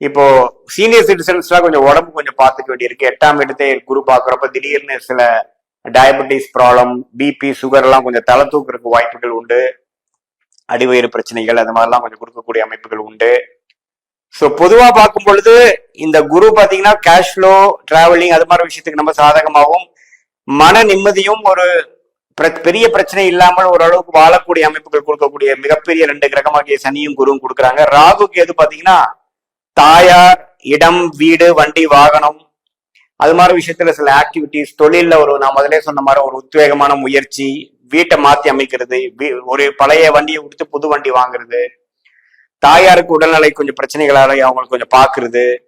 இப்போ சீனியர் சிட்டிசன்ஸ்லாம் கொஞ்சம் உடம்பு கொஞ்சம் பார்த்துக்க வேண்டியிருக்கு. எட்டாம் இடத்தை குரு பார்க்குறப்ப திடீர்னு சில டயபெட்டிஸ் ப்ராப்ளம் பிபி சுகர் எல்லாம் கொஞ்சம் தலை தூக்குறதுக்கு வாய்ப்புகள் உண்டு. அடிவயிறு பிரச்சனைகள் அந்த மாதிரிலாம் கொஞ்சம் கொடுக்கக்கூடிய அமைப்புகள் உண்டு. ஸோ பொதுவாக பார்க்கும் பொழுது இந்த குரு பார்த்தீங்கன்னா கேஷ் ஃப்ளோ டிராவலிங் அது மாதிரி விஷயத்துக்கு நம்ம சாதகமாகவும் மன நிம்மதியும் ஒரு பெரிய பிரச்சனை இல்லாமல் ஓரளவுக்கு வாழக்கூடிய அமைப்புகள் கொடுக்கக்கூடிய மிகப்பெரிய ரெண்டு கிரகமாகிய சனியும் குருவும் கொடுக்குறாங்க. ராகுக்கு எது பார்த்தீங்கன்னா தாயார் இடம் வீடு வண்டி வாகனம். அது மாதிரி விஷயத்துல சில ஆக்டிவிட்டிஸ் தொழிலில் ஒரு நான் முதலே சொன்ன மாதிரி ஒரு உத்வேகமான முயற்சி வீட்டை மாத்தி அமைக்கிறது வீ- ஒரு பழைய வண்டியை கொடுத்து புது வண்டி வாங்குறது. தாயாருக்கு உடல்நிலை கொஞ்சம் பிரச்சனைகளால அவங்களுக்கு கொஞ்சம் பாக்குறது.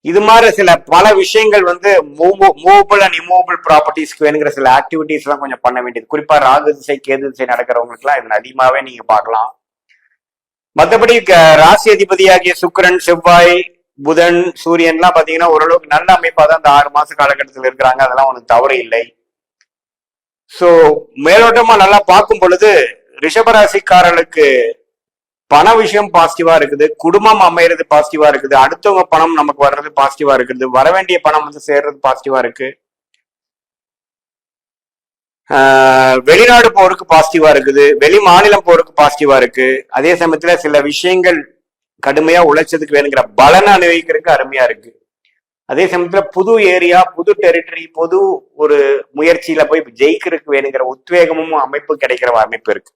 இது மாதிரி சில பல விஷயங்கள் வந்து மூவபிள் அண்ட் இம்மூவபிள் ப்ராப்பர்ட்டிஸ்க்கு வேணுங்கிற சில ஆக்டிவிட்டிஸ் எல்லாம் கொஞ்சம் பண்ண வேண்டியது. குறிப்பா ராகு திசை கேது திசை நடக்கிறவங்களுக்கு எல்லாம் இது அதிகமாவே நீங்க பார்க்கலாம். மற்றபடி க- ராசி அதிபதியாகிய சுக்கரன் செவ்வாய் புதன் சூரியன்லாம் பாத்தீங்கன்னா ஓரளவுக்கு நல்ல அமைப்பா தான் இந்த ஆறு மாச காலகட்டத்தில் இருக்கிறாங்க. அதெல்லாம் ஒன்றும் தவறு இல்லை. சோ மேலோட்டமா நல்லா பார்க்கும் பொழுது ரிஷபராசிக்காரர்களுக்கு பண விஷயம் பாசிட்டிவா இருக்குது. குடும்பம் அமையிறது பாசிட்டிவா இருக்குது. அடுத்தவங்க பணம் நமக்கு வர்றது பாசிட்டிவா இருக்குது. வர வேண்டிய பணம் வந்து சேர்றது பாசிட்டிவா இருக்கு. வெளிநாடு போறதுக்கு பாசிட்டிவா இருக்குது. வெளி மாநிலம் போறதுக்கு பாசிட்டிவா இருக்கு. அதே சமயத்துல சில விஷயங்கள் கடுமையா உழைச்சதுக்கு வேணுங்கிற பலனை அனுபவிக்கிறதுக்கு அருமையா இருக்கு. அதே சமயத்துல புது ஏரியா புது டெரிட்டரி புது ஒரு முயற்சியில போய் ஜெயிக்கிறதுக்கு வேணுங்கிற உத்வேகமும் அமைப்பு கிடைக்கிற அமைப்பு இருக்கு.